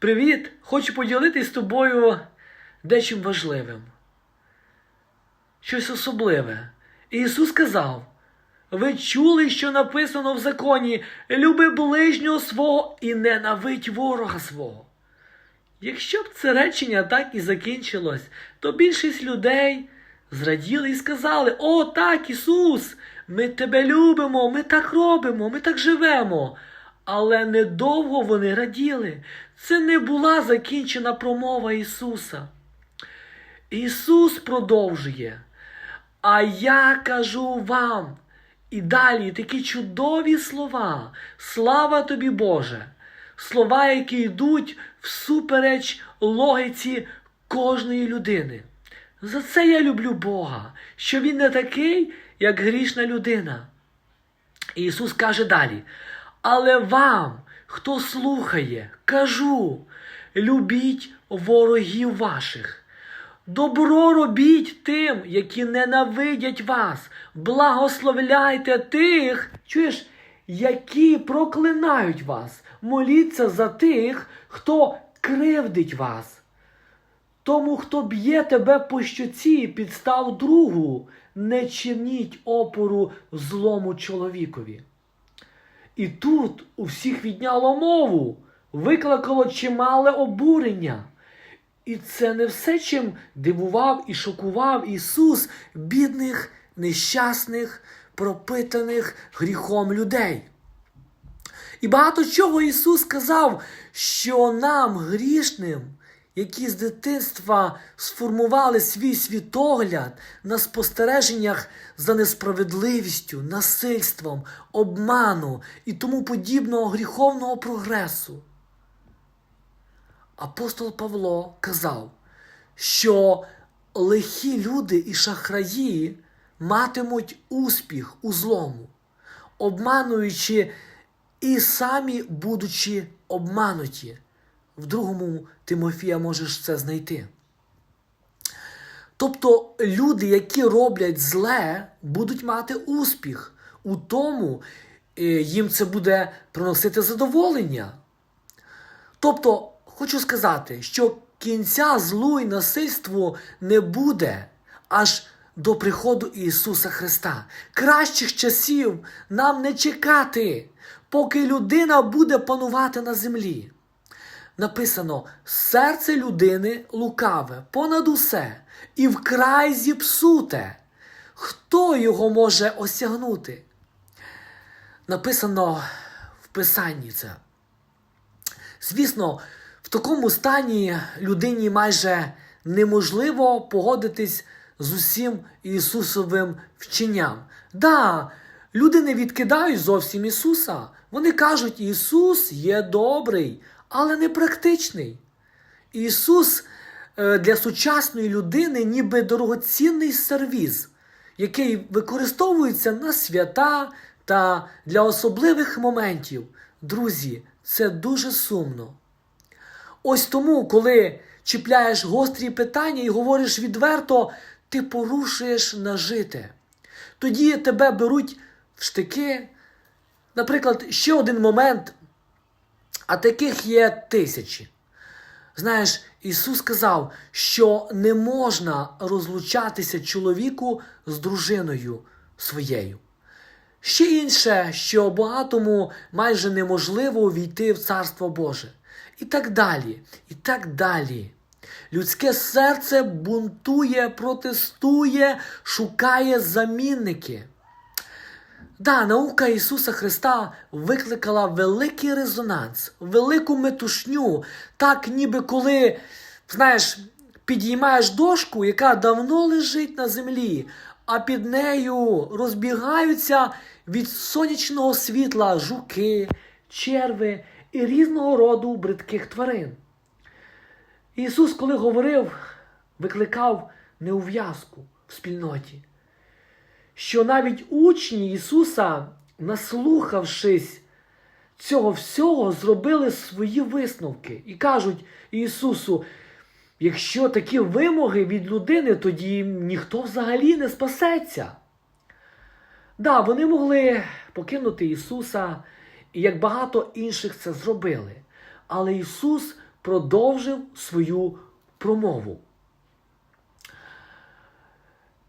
Привіт! Хочу поділитись з тобою дечим важливим. Щось особливе. Ісус сказав: Ви чули, що написано в законі: люби ближнього свого і ненавидь ворога свого. Якщо б це речення так і закінчилось, то більшість людей зраділи і сказали: О, так, Ісус, ми тебе любимо, ми так робимо, ми так живемо. Але недовго вони раділи. Це не була закінчена промова Ісуса. Ісус продовжує. А я кажу вам. І далі такі чудові слова. Слава тобі, Боже! Слова, які йдуть всупереч логіці кожної людини. За це я люблю Бога, що Він не такий, як грішна людина. І Ісус каже далі: Але вам, хто слухає, кажу, любіть ворогів ваших. Добро робіть тим, які ненавидять вас. Благословляйте тих, чуєш, які проклинають вас. Моліться за тих, хто кривдить вас. Тому, хто б'є тебе по щоці, підстав другу, не чиніть опору злому чоловікові. І тут у всіх відняло мову, викликало чимале обурення. І це не все, чим дивував і шокував Ісус бідних, нещасних, пропитаних гріхом людей. І багато чого Ісус сказав, що нам, грішним, які з дитинства сформували свій світогляд на спостереженнях за несправедливістю, насильством, обману і тому подібного гріховного прогресу. Апостол Павло казав, що лихі люди і шахраї матимуть успіх у злому, обмануючи і самі будучи обмануті. В другому Тимофія можеш це знайти. Тобто люди, які роблять зле, будуть мати успіх у тому, е, їм це буде приносити задоволення. Тобто, хочу сказати, що кінця злу і насильству не буде аж до приходу Ісуса Христа. Кращих часів нам не чекати, поки людина буде панувати на землі. Написано: серце людини лукаве понад усе і вкрай зіпсуте. Хто його може осягнути? Написано в Писанні це. Звісно, в такому стані людині майже неможливо погодитись з усім Ісусовим вченням. Да, люди не відкидають зовсім Ісуса. Вони кажуть, Ісус є добрий, але не практичний. Ісус е, для сучасної людини ніби дорогоцінний сервіз, який використовується на свята та для особливих моментів. Друзі, це дуже сумно. Ось тому, коли чіпляєш гострі питання і говориш відверто, ти порушуєш нажите. Тоді тебе беруть в штики. Наприклад, ще один момент, а таких є тисячі. Знаєш, Ісус сказав, що не можна розлучатися чоловіку з дружиною своєю. Ще інше, що багатому майже неможливо увійти в Царство Боже. І так далі, і так далі. Людське серце бунтує, протестує, шукає замінники. Да, наука Ісуса Христа викликала великий резонанс, велику метушню, так ніби коли, знаєш, підіймаєш дошку, яка давно лежить на землі, а під нею розбігаються від сонячного світла жуки, черви і різного роду бридких тварин. Ісус, коли говорив, викликав неув'язку в спільноті що навіть учні Ісуса, наслухавшись цього всього, зробили свої висновки і кажуть Ісусу, якщо такі вимоги від людини, тоді ніхто взагалі не спасеться. Да, вони могли покинути Ісуса, і як багато інших це зробили. Але Ісус продовжив свою промову.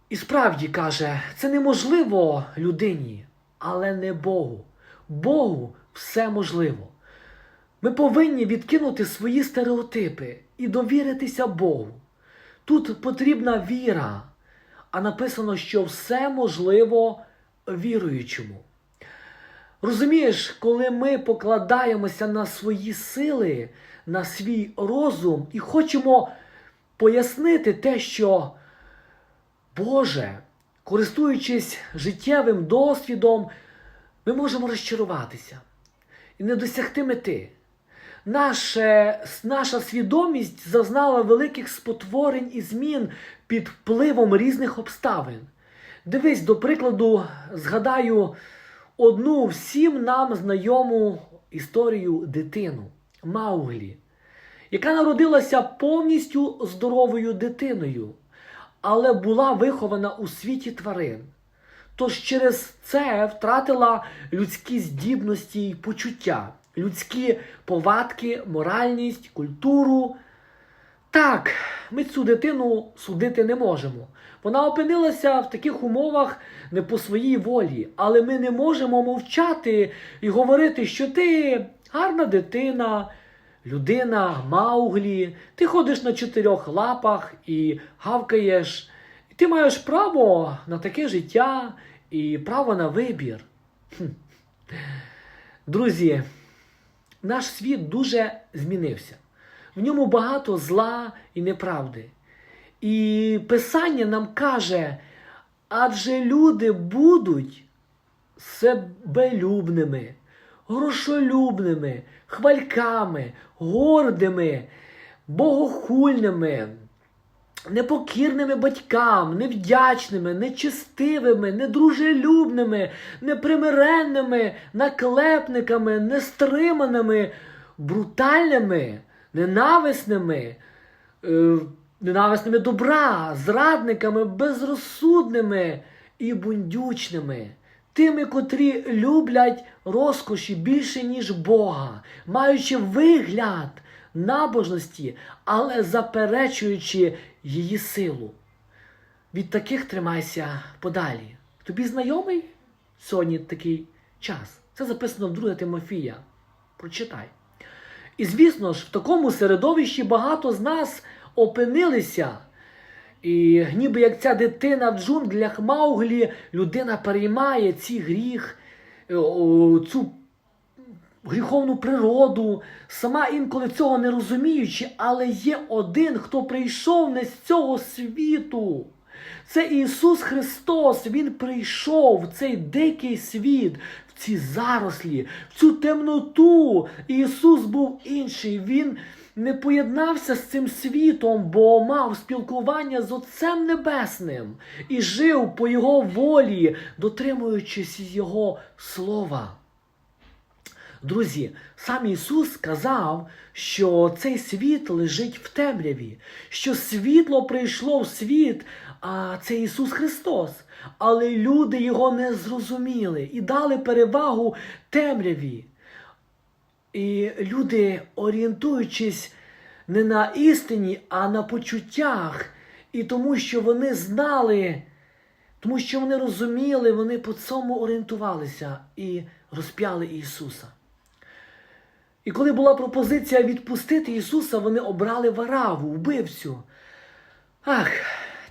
І справді каже, це неможливо людині, але не Богу. Богу все можливо. Ми повинні відкинути свої стереотипи і довіритися Богу. Тут потрібна віра, а написано, що все можливо віруючому. Розумієш, коли ми покладаємося на свої сили, на свій розум і хочемо пояснити те, що Боже, користуючись життєвим досвідом, ми можемо розчаруватися і не досягти мети. Наше, наша свідомість зазнала великих спотворень і змін під впливом різних обставин. Дивись, до прикладу, згадаю одну всім нам знайому історію дитину Мауглі, яка народилася повністю здоровою дитиною, але була вихована у світі тварин. Тож через це втратила людські здібності й почуття, людські повадки, моральність, культуру. Так, ми цю дитину судити не можемо. Вона опинилася в таких умовах не по своїй волі, але ми не можемо мовчати і говорити, що ти гарна дитина, людина, мауглі, ти ходиш на чотирьох лапах і гавкаєш. І ти маєш право на таке життя і право на вибір. Друзі, наш світ дуже змінився. В ньому багато зла і неправди. І Писання нам каже, адже люди будуть себелюбними, грошолюбними, хвальками, гордими, богохульними, непокірними батькам, невдячними, нечестивими, недружелюбними, непримиренними, наклепниками, нестриманими, брутальними, ненависними, е, ненависними добра, зрадниками, безрозсудними і бундючними. Тими, котрі люблять розкоші більше, ніж Бога, маючи вигляд набожності, але заперечуючи її силу. Від таких тримайся подалі. Тобі знайомий сьогодні такий час? Це записано в 2 Тимофія. Прочитай. І звісно ж, в такому середовищі багато з нас опинилися. І ніби як ця дитина в джунглях Мауглі, людина переймає цей гріх, е, цю гріховну природу, сама інколи цього не розуміючи, але є один, хто прийшов не з цього світу. Це Ісус Христос, Він прийшов в цей дикий світ, в ці зарослі, в цю темноту. Ісус був інший. Він не поєднався з цим світом, бо мав спілкування з Отцем Небесним і жив по Його волі, дотримуючись Його слова. Друзі, сам Ісус сказав, що цей світ лежить в темряві, що світло прийшло в світ, а це Ісус Христос. Але люди його не зрозуміли і дали перевагу темряві. І люди, орієнтуючись не на істині, а на почуттях, і тому, що вони знали, тому що вони розуміли, вони по цьому орієнтувалися і розп'яли Ісуса. І коли була пропозиція відпустити Ісуса, вони обрали вараву, вбивцю. Ах,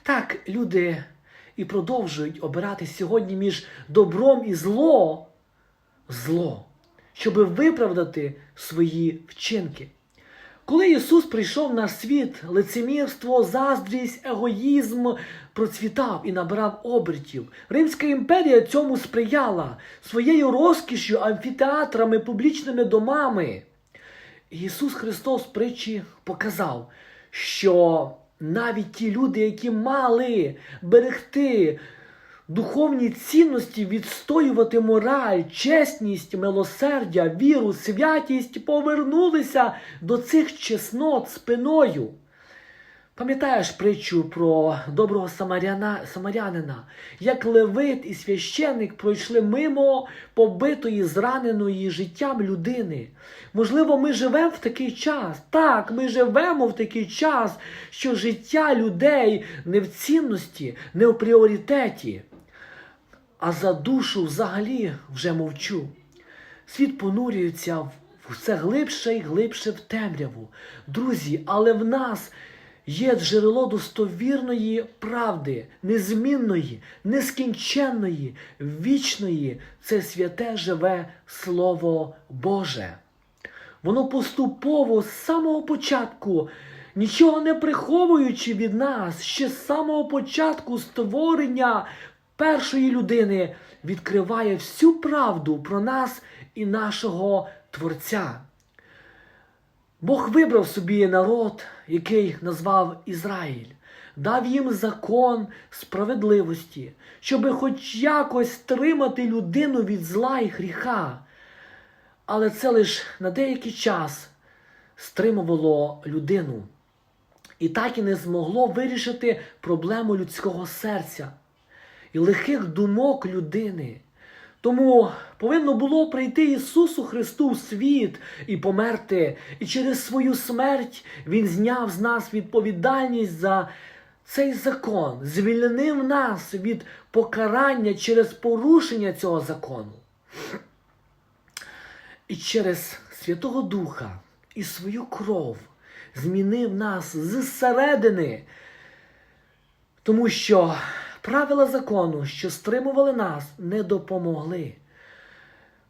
так люди і продовжують обирати сьогодні між добром і зло, зло, щоб виправдати свої вчинки. Коли Ісус прийшов на світ, лицемірство, заздрість, егоїзм процвітав і набирав обертів. Римська імперія цьому сприяла своєю розкішю, амфітеатрами, публічними домами. Ісус Христос притчі показав, що навіть ті люди, які мали берегти духовні цінності, відстоювати мораль, чесність, милосердя, віру, святість, повернулися до цих чеснот спиною. Пам'ятаєш притчу про доброго самаряна, самарянина, як левит і священник пройшли мимо побитої, зраненої життям людини. Можливо, ми живемо в такий час. Так, ми живемо в такий час, що життя людей не в цінності, не в пріоритеті, а за душу взагалі вже мовчу. Світ понурюється все глибше і глибше в темряву. Друзі, але в нас є джерело достовірної правди, незмінної, нескінченної, вічної. Це святе живе Слово Боже. Воно поступово з самого початку, нічого не приховуючи від нас, ще з самого початку створення першої людини відкриває всю правду про нас і нашого Творця. Бог вибрав собі народ, який назвав Ізраїль, дав їм закон справедливості, щоб хоч якось стримати людину від зла і гріха. Але це лише на деякий час стримувало людину. І так і не змогло вирішити проблему людського серця і лихих думок людини. Тому повинно було прийти Ісусу Христу в світ і померти, і через свою смерть Він зняв з нас відповідальність за цей закон, звільнив нас від покарання через порушення цього закону. І через Святого Духа і свою кров змінив нас зсередини, тому що правила закону, що стримували нас, не допомогли.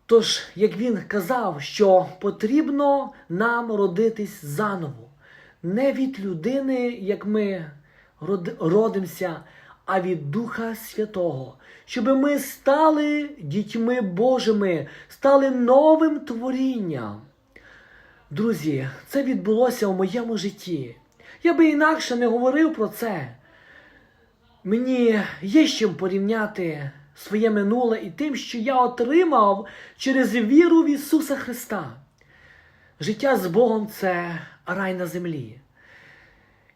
Тож, як він казав, що потрібно нам родитись заново, не від людини, як ми родимося, а від Духа Святого, щоб ми стали дітьми Божими, стали новим творінням. Друзі, це відбулося у моєму житті. Я би інакше не говорив про це. Мені є з чим порівняти своє минуле і тим, що я отримав через віру в Ісуса Христа. Життя з Богом це рай на землі.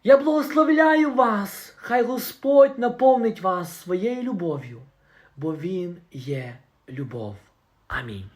Я благословляю вас, хай Господь наповнить вас своєю любов'ю, бо Він є любов. Амінь.